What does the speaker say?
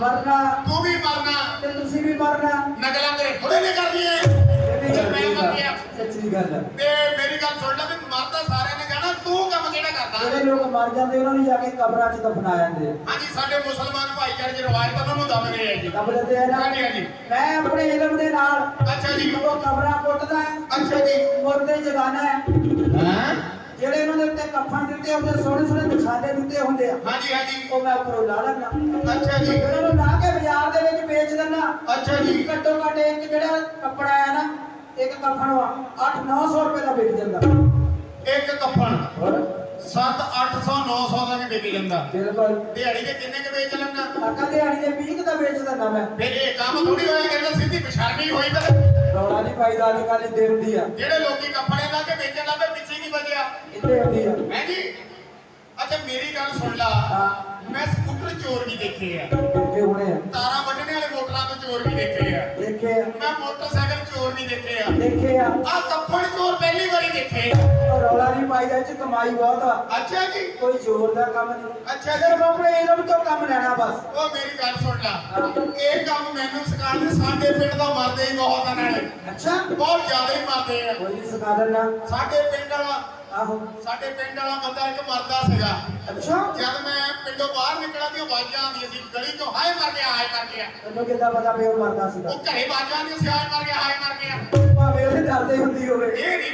ਮਰਨਾ। ਤੂੰ ਵੀ ਮਰਨਾ। ਤੇ ਤੁਸੀਂ ਵੀ ਮਰਨਾ। ਨਕਲਾਂ ਤੇਰੇ ਥੋੜੇ ਨੇ ਕਰਦੀਆਂ ਗੱਲ ਮੈਂ। ਗਿਆ ਸੱਚੀ ਗੱਲ ਹੈ ਤੇ ਮੇਰੀ ਗੱਲ ਸੁਣ ਲੈ ਵੀ ਮਰਦਾ ਸਾਰਿਆਂ ਨੇ ਕਹਿਣਾ ਤੂੰ ਕੰਮ ਕਿਹੜਾ ਕਰਦਾ? ਜਿਹੜੇ ਲੋਕ ਮਰ ਜਾਂਦੇ ਉਹਨਾਂ ਨੂੰ ਜਾ ਕੇ ਕਬਰਾਂ 'ਚ ਦਫਨਾ ਜਾਂਦੇ ਹਾਂਜੀ ਸਾਡੇ ਮੁਸਲਮਾਨ ਭਾਈਚਾਰੇ ਦੀ ਰਵਾਇਤ ਉਹਨਾਂ ਨੂੰ ਆ ਜੀ। ਦੱਬ ਦਿੰਦੇ ਆ ਨਾ। ਹਾਂਜੀ ਹਾਂਜੀ। ਮੈਂ ਆਪਣੇ ਇਲਮ ਦੇ ਨਾਲ ਅੱਛਾ ਜੀ। ਉਹ ਕਬਰਾਂ ਪੁੱਟਦਾ ਹੈ ਅੱਛਾ ਜੀ। ਮੁਰਦੇ ਜਗਾਨਾ ਹੈ। ਹਾਂ? ਜਿਹੜੇ ਉਹਨਾਂ ਦੇ ਉੱਤੇ ਕੱਫਣ ਦਿੱਤੇ ਹੁੰਦੇ ਸੋਹਣੇ ਸੋਹਣੇ ਨਿਸ਼ਾਨੇ ਦਿੱਤੇ ਹੁੰਦੇ ਆ ਹਾਂਜੀ ਹਾਂਜੀ। ਉਹ ਮੈਂ ਉੱਪਰੋਂ ਲਾ ਲੈਣਾ ਅੱਛਾ ਜੀ। ਦਿੰਦਾ ਅੱਛਾ ਜੀ। ਘੱਟੋ ਘੱਟ ਇੱਕ ਜਿਹੜਾ ਕੱਪੜਾ ਹੈ ਨਾ ਇੱਕ ਕੱਫਣ 8-900 ਰੁਪਏ ਦਾ ਵਿਕ ਜਾਂਦਾ। ਇੱਕ ਕੱਫਣ। ਹੋਰ? 7 800 900 ਦਾ ਵੀ ਵਿਕ ਜਾਂਦਾ। ਬਿਲਕੁਲ। ਦਿਹਾੜੀ ਦੇ ਕਿੰਨੇ ਕੁ ਵੇਚ ਲੈਣਾ ਆਕਾ ਦਿਹਾੜੀ ਦੇ 20 ਦਾ ਵੇਚ ਦਿੰਦਾ ਮੈਂ। ਫਿਰ ਇਹ ਕੰਮ ਥੋੜੀ ਹੋਇਆ ਕਰਦਾ ਸਿੱਧੀ ਪਛਾਣੀ ਹੋਈ ਫਿਰ। ਰੌਲਾ ਨਹੀਂ ਪਾਈਦਾ ਅੱਜ ਕੱਲ੍ਹ ਦੇ ਹੁੰਦੀ ਆ। ਜਿਹੜੇ ਲੋਕੀ ਕੱਪੜੇ ਲਾ ਕੇ ਵੇਚਣ ਲੱਗੇ ਪਿੱਛੇ ਕੀ ਬਚਿਆ? ਇੱਥੇ ਹੁੰਦੀ ਆ। ਹੈ ਜੀ ਅੱਛਾ ਮੇਰੀ ਗੱਲ ਸੁਣ ਲਾ। ਮੈਂ ਸਕੂਟਰ ਚੋਰ ਵੀ ਦੇਖੇ ਆ। ਹੋਣੇ ਮੈਂ ਮੋਟਰਸਾਈਕਲ ਚੋਰ ਵੀ ਦੇਖੇ ਆ। ਦੇਖੇ ਆ। ਆ ਕੱਪੜ ਚੋਰ ਪਹਿਲੀ ਵਾਰੀ ਦੇਖੇ। ਉਹ ਰੌਲਾ ਨਹੀਂ ਪਾਈਦਾ ਇਹ ਚ ਕਮਾਈ ਬਹੁਤ ਆ। ਅੱਛਾ ਜੀ। ਕੋਈ ਜ਼ੋਰ ਦਾ ਕੰਮ ਨਹੀਂ। ਅੱਛਾ ਜੀ। ਸਿਰਫ ਆਪਣੇ ਇਲਮ ਤੋਂ ਕੰਮ ਲੈਣਾ ਬਸ। ਉਹ ਮੇਰੀ ਗੱਲ ਸੁਣ ਲਾ। ਇਹ ਕੰਮ ਮੈਨੂੰ ਸਿਖਾਉਂਦੇ ਸਾਡੇ ਪਿੰਡ ਦਾ ਮਰਦੇ ਹੀ ਬਹੁਤ ਆ ਨਾਲੇ। ਅੱਛਾ। ਬਹੁਤ ਜ਼ਿਆਦਾ ਹੀ ਮਰਦੇ ਆ। ਕੋਈ ਨਹੀਂ ਸਿਖਾ ਦੇਣਾ ਸਾਡੇ ਪਿੰਡ ਵਾਲਾ ਆਹੋ। ਸਾਡੇ ਪਿੰਡ ਵਾਲਾ ਬੰਦਾ ਇੱਕ ਮਰਦਾ ਸੀਗਾ। ਅੱਛਾ। ਜਦ ਮੈਂ ਪਿੰਡੋਂ ਬਾਹਰ ਨਿਕਲਾਂ ਤੇ ਉਹ ਬਾਜਾਂ ਆਉਂਦੀਆਂ ਸੀ ਗਲੀ ਤੋਂ ਹਾਏ ਮਰ ਗਿਆ ਹਾਏ ਮਰ ਗਿਆ। ਤੈਨੂੰ ਕਿੱਦਾਂ ਪਤਾ ਵੀ ਉਹ ਮਰਦਾ ਸੀਗਾ? ਉਹ ਘਰੇ ਬਾਜਾਂ ਆਉਂਦੀਆਂ ਸੀ ਹਾਏ ਮਰ ਗਿਆ ਹਾਏ ਮਰ ਗਿਆ। ਭਾਵੇਂ ਉਹਦੇ ਡਰਦੇ ਹੁੰਦੀ ਹੋਵੇ। ਇਹ ਨਹੀਂ